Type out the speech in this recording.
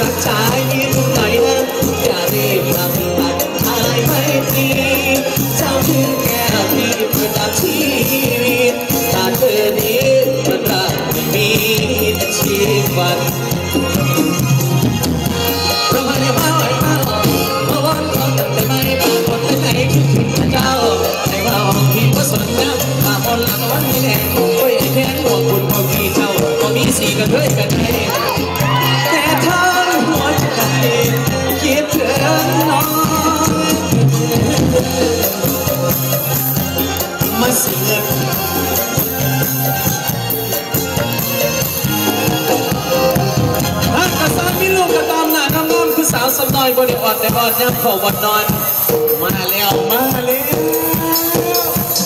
รักชายยิ้มหน่ะอย่ารีบทำตัดอายไม่ดีเจ้าคือแก้วที่ประดับชีวิตตาเธนี้มันรับีแชีวิตเราไห้ว่าไหวมามื่วันเราจำได้ไหมาคนไหนคิดถึงเจ้าให้องที่ว่าสนน้ำมาคนหลังวันนี้แน่คงไว้แค่หวงบุญพอมีเจ้าพอมีสีกันด้วยกันแน่ เฮักกระซอมีลูกกระตมหน้าน้อน้อคือสาวสำนอยบริอดในบอดย่ำเข่าวานนอน มาแล้ว มาแล้ว